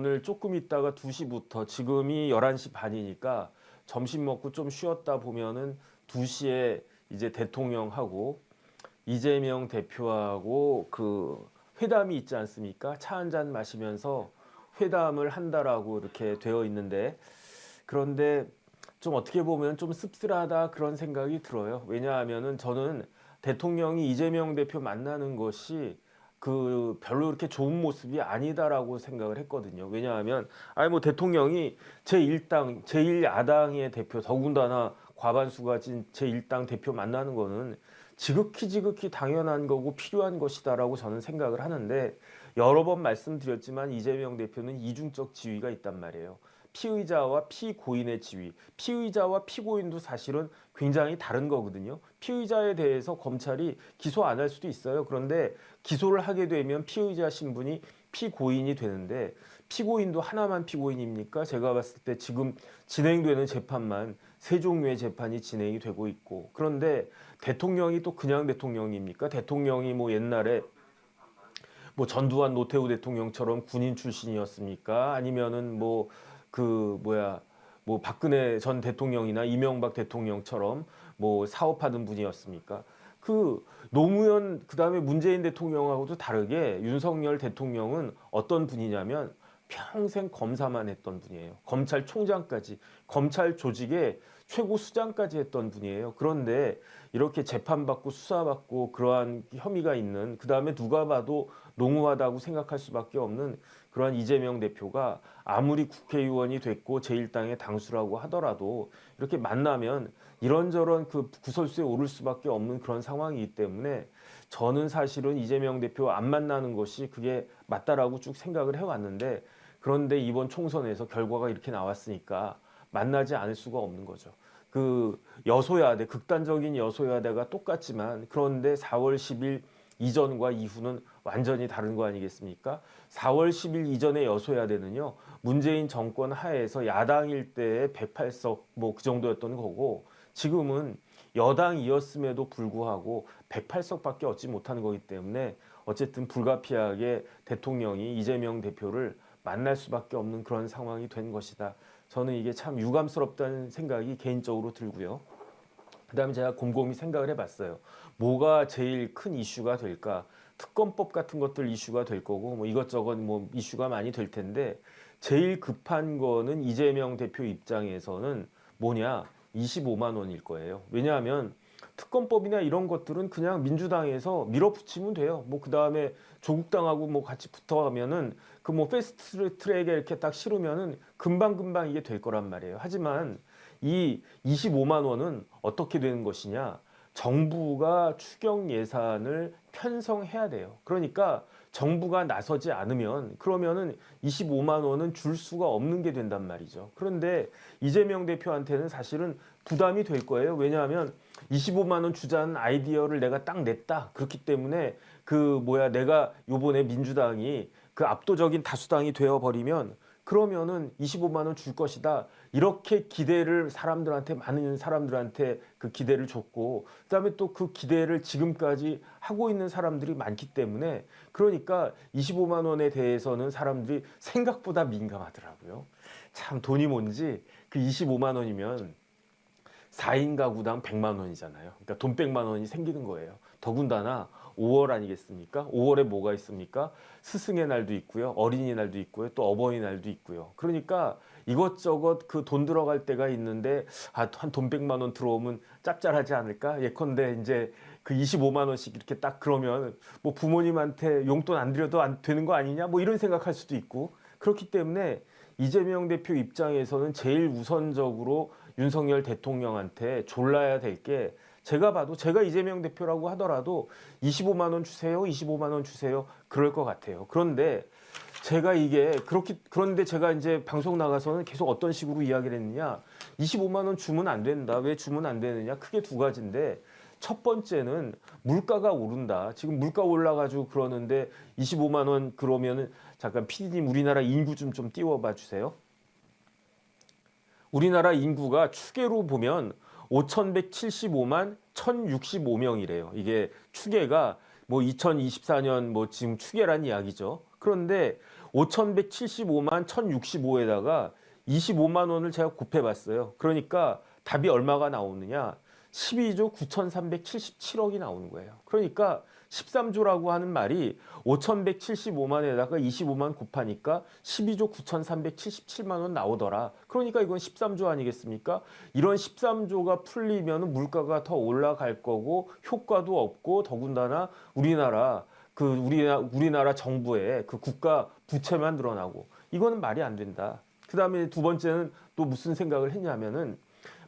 오늘 조금 있다가 2시부터 지금이 11시 반이니까 점심 먹고 좀 쉬었다 보면은 2시에 이제 대통령하고 이재명 대표하고 그 회담이 있지 않습니까? 차 한 잔 마시면서 회담을 한다라고 이렇게 되어 있는데 그런데 좀 어떻게 보면 좀 씁쓸하다 그런 생각이 들어요. 왜냐하면은 저는 대통령이 이재명 대표 만나는 것이 그 별로 그렇게 좋은 모습이 아니다라고 생각을 했거든요. 왜냐하면 아니 뭐 대통령이 제1당 제1야당의 대표 더군다나 과반수가 진 제1당 대표 만나는 거는 지극히 지극히 당연한 거고 필요한 것이다라고 저는 생각을 하는데 여러 번 말씀드렸지만 이재명 대표는 이중적 지위가 있단 말이에요. 피의자와 피고인의 지위, 피의자와 피고인도 사실은 굉장히 다른 거거든요. 피의자에 대해서 검찰이 기소 안 할 수도 있어요. 그런데 기소를 하게 되면 피의자 신분이 피고인이 되는데 피고인도 하나만 피고인입니까? 제가 봤을 때 지금 진행되는 재판만 세 종류의 재판이 진행이 되고 있고 그런데 대통령이 또 그냥 대통령입니까? 대통령이 뭐 옛날에 뭐 전두환 노태우 대통령처럼 군인 출신이었습니까? 아니면은 뭐 그 뭐야 뭐 박근혜 전 대통령이나 이명박 대통령처럼 뭐 사업하던 분이었습니까? 그 노무현 그다음에 문재인 대통령하고도 다르게 윤석열 대통령은 어떤 분이냐면 평생 검사만 했던 분이에요. 검찰총장까지 검찰 조직의 최고 수장까지 했던 분이에요. 그런데 이렇게 재판받고 수사받고 그러한 혐의가 있는 그다음에 누가 봐도 농후하다고 생각할 수밖에 없는 그러한 이재명 대표가 아무리 국회의원이 됐고 제1당의 당수라고 하더라도 이렇게 만나면 이런저런 그 구설수에 오를 수밖에 없는 그런 상황이기 때문에 저는 사실은 이재명 대표 안 만나는 것이 그게 맞다라고 쭉 생각을 해왔는데 그런데 이번 총선에서 결과가 이렇게 나왔으니까 만나지 않을 수가 없는 거죠. 그 여소야대 극단적인 여소야대가 똑같지만 그런데 4월 10일 이전과 이후는 완전히 다른 거 아니겠습니까? 4월 10일 이전의 여소야대는요 문재인 정권 하에서 야당일 때의 108석 뭐 그 정도였던 거고 지금은 여당이었음에도 불구하고 108석밖에 얻지 못하는 거기 때문에 어쨌든 불가피하게 대통령이 이재명 대표를 만날 수밖에 없는 그런 상황이 된 것이다. 저는 이게 참 유감스럽다는 생각이 개인적으로 들고요. 그다음에 제가 곰곰이 생각을 해봤어요. 뭐가 제일 큰 이슈가 될까? 특검법 같은 것들 이슈가 될 거고 뭐 이것저것 뭐 이슈가 많이 될 텐데 제일 급한 거는 이재명 대표 입장에서는 뭐냐? 25만 원일 거예요. 왜냐하면 특검법이나 이런 것들은 그냥 민주당에서 밀어붙이면 돼요. 뭐 그 다음에 조국당하고 뭐 같이 붙어가면은 그 뭐 패스트 트랙에 이렇게 딱 실으면은 금방 금방 이게 될 거란 말이에요. 하지만 이 25만 원은 어떻게 되는 것이냐? 정부가 추경 예산을 편성해야 돼요. 그러니까 정부가 나서지 않으면 그러면은 25만 원은 줄 수가 없는 게 된단 말이죠. 그런데 이재명 대표한테는 사실은 부담이 될 거예요. 왜냐하면 25만 원 주자는 아이디어를 내가 딱 냈다. 그렇기 때문에 그 뭐야 내가 요번에 민주당이 그 압도적인 다수당이 되어 버리면 그러면은 25만 원 줄 것이다. 이렇게 기대를 사람들한테 많은 사람들한테 그 기대를 줬고 그다음에 또 그 기대를 지금까지 하고 있는 사람들이 많기 때문에 그러니까 25만 원에 대해서는 사람들이 생각보다 민감하더라고요. 참 돈이 뭔지 그 25만 원이면 4인 가구당 100만 원이잖아요. 그러니까 돈 100만 원이 생기는 거예요. 더군다나 5월 아니겠습니까? 5월에 뭐가 있습니까? 스승의 날도 있고요. 어린이날도 있고요. 또 어버이날도 있고요. 그러니까 이것저것 그 돈 들어갈 때가 있는데 아, 한돈 100만 원 들어오면 짭짤하지 않을까? 예컨대 이제 그 25만 원씩 이렇게 딱 그러면 뭐 부모님한테 용돈 안 드려도 안 되는 거 아니냐? 뭐 이런 생각할 수도 있고 그렇기 때문에 이재명 대표 입장에서는 제일 우선적으로 윤석열 대통령한테 졸라야 될게 제가 봐도 제가 이재명 대표라고 하더라도 25만 원 주세요, 25만 원 주세요. 그럴 것 같아요. 그런데 제가 이게 그렇게 그런데 제가 이제 방송 나가서는 계속 어떤 식으로 이야기를 했느냐. 25만 원 주면 안 된다. 왜 주면 안 되느냐. 크게 두 가지인데 첫 번째는 물가가 오른다. 지금 물가 올라가지고 그러는데 25만 원 그러면은 잠깐 PD님 우리나라 인구 좀 좀 띄워봐 주세요. 우리나라 인구가 추계로 보면 5,175만 1,065명이래요. 이게 추계가 뭐 2024년 뭐 지금 추계란 이야기죠. 그런데 5,175만 1,065에다가 25만 원을 제가 곱해봤어요. 그러니까 답이 얼마가 나오느냐? 12조 9,377억이 나오는 거예요. 그러니까 13조라고 하는 말이 5,175만에다가 25만 곱하니까 12조 9,377만 원 나오더라. 그러니까 이건 13조 아니겠습니까? 이런 13조가 풀리면 물가가 더 올라갈 거고 효과도 없고 더군다나 우리나라 그 우리나라, 우리나라 정부의 그 국가 부채만 늘어나고 이거는 말이 안 된다. 그 다음에 두 번째는 또 무슨 생각을 했냐면은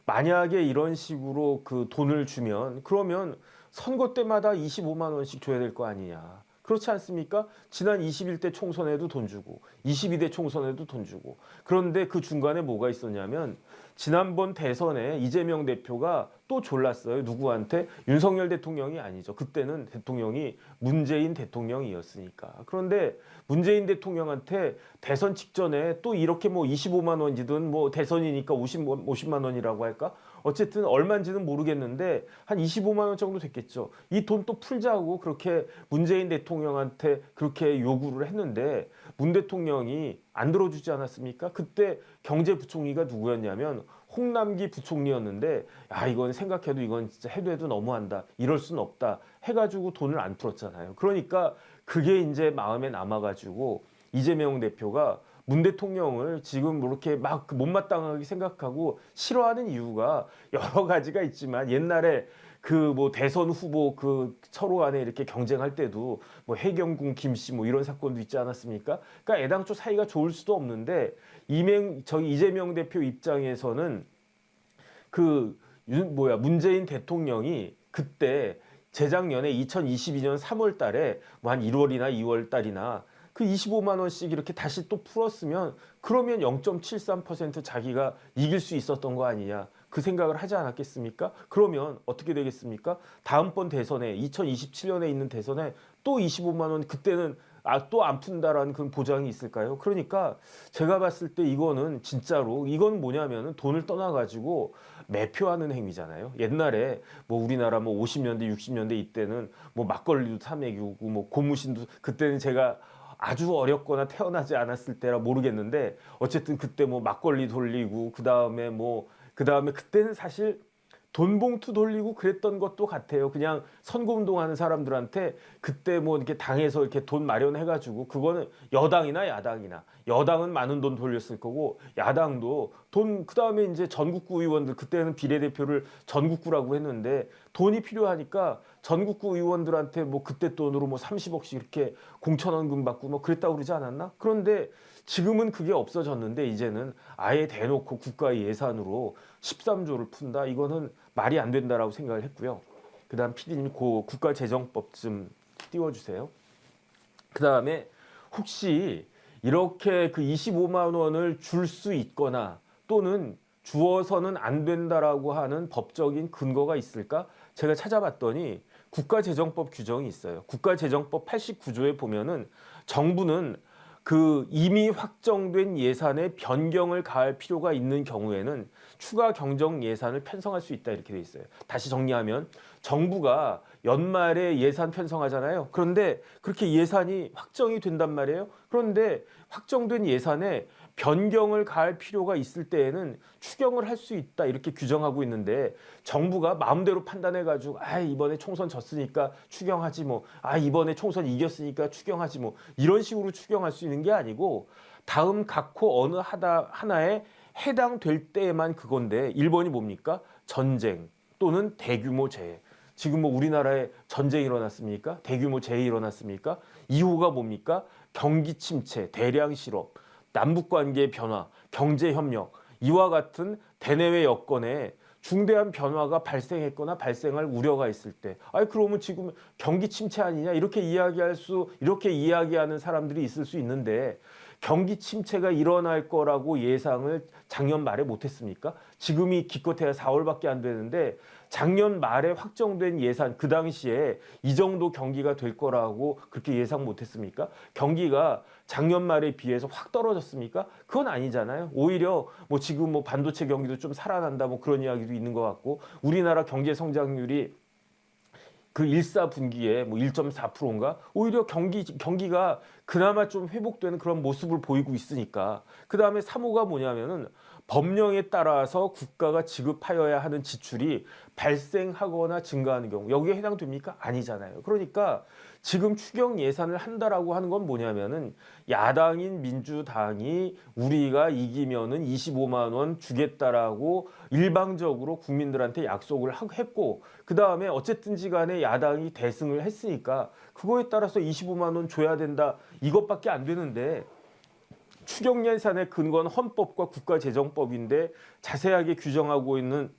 만약에 이런 식으로 그 돈을 주면 그러면 선거 때마다 25만 원씩 줘야 될 거 아니냐. 그렇지 않습니까? 지난 21대 총선에도 돈 주고 22대 총선에도 돈 주고 그런데 그 중간에 뭐가 있었냐면 지난번 대선에 이재명 대표가 또 졸랐어요. 누구한테? 윤석열 대통령이 아니죠. 그때는 대통령이 문재인 대통령이었으니까. 그런데 문재인 대통령한테 대선 직전에 또 이렇게 뭐 25만 원이든 뭐 대선이니까 50, 50만 원이라고 할까? 어쨌든 얼마인지는 모르겠는데 한 25만 원 정도 됐겠죠. 이 돈 또 풀자고 그렇게 문재인 대통령한테 그렇게 요구를 했는데 문 대통령이 안 들어주지 않았습니까? 그때 경제부총리가 누구였냐면 홍남기 부총리였는데 야 이건 생각해도 이건 진짜 해도 해도 너무한다. 이럴 수는 없다. 해가지고 돈을 안 풀었잖아요. 그러니까 그게 이제 마음에 남아가지고 이재명 대표가 문 대통령을 지금 뭐 이렇게 막 못마땅하게 생각하고 싫어하는 이유가 여러 가지가 있지만 옛날에 그 뭐 대선 후보 그 서로 간에 이렇게 경쟁할 때도 뭐 해경군 김씨 뭐 이런 사건도 있지 않았습니까? 그러니까 애당초 사이가 좋을 수도 없는데 이명 저기 이재명 대표 입장에서는 그 윤, 뭐야 문재인 대통령이 그때 재작년에 2022년 3월 달에 뭐 한 1월이나 2월 달이나 그 25만 원씩 이렇게 다시 또 풀었으면 그러면 0.73% 자기가 이길 수 있었던 거 아니냐. 그 생각을 하지 않았겠습니까? 그러면 어떻게 되겠습니까? 다음번 대선에 2027년에 있는 대선에 또 25만 원 그때는 아 또 안 푼다라는 그런 보장이 있을까요? 그러니까 제가 봤을 때 이거는 진짜로 이건 뭐냐면은 돈을 떠나 가지고 매표하는 행위잖아요. 옛날에 뭐 우리나라 뭐 50년대 60년대 이때는 뭐 막걸리도 탐내기고 뭐 고무신도 그때는 제가 아주 어렵거나 태어나지 않았을 때라 모르겠는데 어쨌든 그때 뭐 막걸리 돌리고 그 다음에 뭐 그 다음에 그때는 사실 돈 봉투 돌리고 그랬던 것도 같아요. 그냥 선거 운동하는 사람들한테 그때 뭐 이렇게 당에서 이렇게 돈 마련해 가지고 그거는 여당이나 야당이나 여당은 많은 돈 돌렸을 거고 야당도 돈 그 다음에 이제 전국구 의원들 그때는 비례대표를 전국구라고 했는데 돈이 필요하니까 전국구 의원들한테 뭐 그때 돈으로 뭐 30억씩 이렇게 공천원금 받고 뭐 그랬다고 그러지 않았나? 그런데 지금은 그게 없어졌는데 이제는 아예 대놓고 국가 예산으로 13조를 푼다. 이거는 말이 안 된다라고 생각을 했고요. 그다음 PD님 고 국가재정법 좀 띄워주세요. 그다음에 혹시 이렇게 그 25만 원을 줄 수 있거나 또는 주어서는 안 된다라고 하는 법적인 근거가 있을까? 제가 찾아봤더니 국가재정법 규정이 있어요. 국가재정법 89조에 보면은 정부는 그 이미 확정된 예산에 변경을 가할 필요가 있는 경우에는 추가 경정 예산을 편성할 수 있다 이렇게 돼 있어요. 다시 정리하면 정부가 연말에 예산 편성하잖아요. 그런데 그렇게 예산이 확정이 된단 말이에요. 그런데 확정된 예산에 변경을 가할 필요가 있을 때에는 추경을 할 수 있다 이렇게 규정하고 있는데 정부가 마음대로 판단해 가지고 아 이번에 총선 졌으니까 추경하지 뭐 아 이번에 총선 이겼으니까 추경하지 뭐. 이런 식으로 추경할 수 있는 게 아니고 다음 각호 어느 하다 하나에 해당될 때에만 그건데 일본이 뭡니까? 전쟁 또는 대규모 재해. 지금 뭐 우리나라에 전쟁이 일어났습니까? 대규모 재해 일어났습니까? 이후가 뭡니까? 경기 침체 대량 실업 남북 관계 변화, 경제 협력 이와 같은 대내외 여건에 중대한 변화가 발생했거나 발생할 우려가 있을 때, 아니 그러면 지금 경기 침체 아니냐? 이렇게 이야기할 수 이렇게 이야기하는 사람들이 있을 수 있는데 경기 침체가 일어날 거라고 예상을 작년 말에 못했습니까? 지금이 기껏해야 4월밖에 안 되는데 작년 말에 확정된 예산 그 당시에 이 정도 경기가 될 거라고 그렇게 예상 못했습니까? 경기가 작년 말에 비해서 확 떨어졌습니까? 그건 아니잖아요. 오히려 뭐 지금 뭐 반도체 경기도 좀 살아난다 뭐 그런 이야기도 있는 것 같고 우리나라 경제 성장률이 그 1사 분기에 뭐 1.4%인가? 오히려 경기 경기가 그나마 좀 회복되는 그런 모습을 보이고 있으니까. 그 다음에 3호가 뭐냐면은 법령에 따라서 국가가 지급하여야 하는 지출이 발생하거나 증가하는 경우 여기에 해당됩니까? 아니잖아요. 그러니까 지금 추경 예산을 한다라고 하는 건 뭐냐면은 야당인 민주당이 우리가 이기면은 25만 원 주겠다라고 일방적으로 국민들한테 약속을 하- 했고 그 다음에 어쨌든지 간에 야당이 대승을 했으니까 그거에 따라서 25만 원 줘야 된다 이것밖에 안 되는데 추경 예산의 근거는 헌법과 국가재정법인데 자세하게 규정하고 있는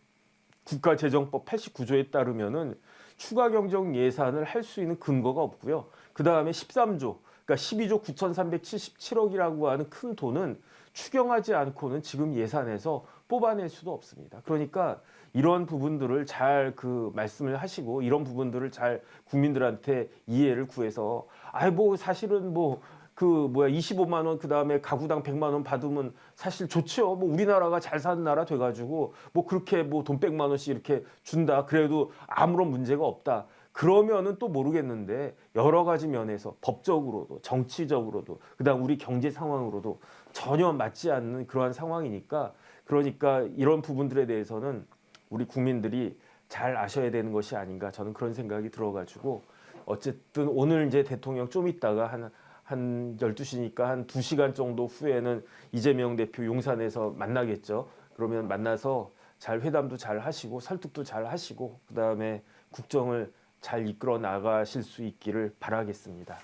국가재정법 89조에 따르면은 추가 경정 예산을 할 수 있는 근거가 없고요. 그 다음에 13조, 그러니까 12조 9,377억이라고 하는 큰 돈은 추경하지 않고는 지금 예산에서 뽑아낼 수도 없습니다. 그러니까 이런 부분들을 잘 그 말씀을 하시고 이런 부분들을 잘 국민들한테 이해를 구해서 아이 뭐 사실은 뭐 그 뭐야 25만 원 그다음에 가구당 100만 원 받으면 사실 좋죠. 뭐 우리나라가 잘 사는 나라 돼 가지고 뭐 그렇게 뭐 돈 100만 원씩 이렇게 준다. 그래도 아무런 문제가 없다. 그러면은 또 모르겠는데 여러 가지 면에서 법적으로도 정치적으로도 그다음 우리 경제 상황으로도 전혀 맞지 않는 그러한 상황이니까 그러니까 이런 부분들에 대해서는 우리 국민들이 잘 아셔야 되는 것이 아닌가 저는 그런 생각이 들어가지고 어쨌든 오늘 이제 대통령 좀 있다가 한, 한 12시니까 한 2시간 정도 후에는 이재명 대표 용산에서 만나겠죠. 그러면 만나서 잘 회담도 잘 하시고 설득도 잘 하시고 그다음에 국정을 잘 이끌어 나가실 수 있기를 바라겠습니다.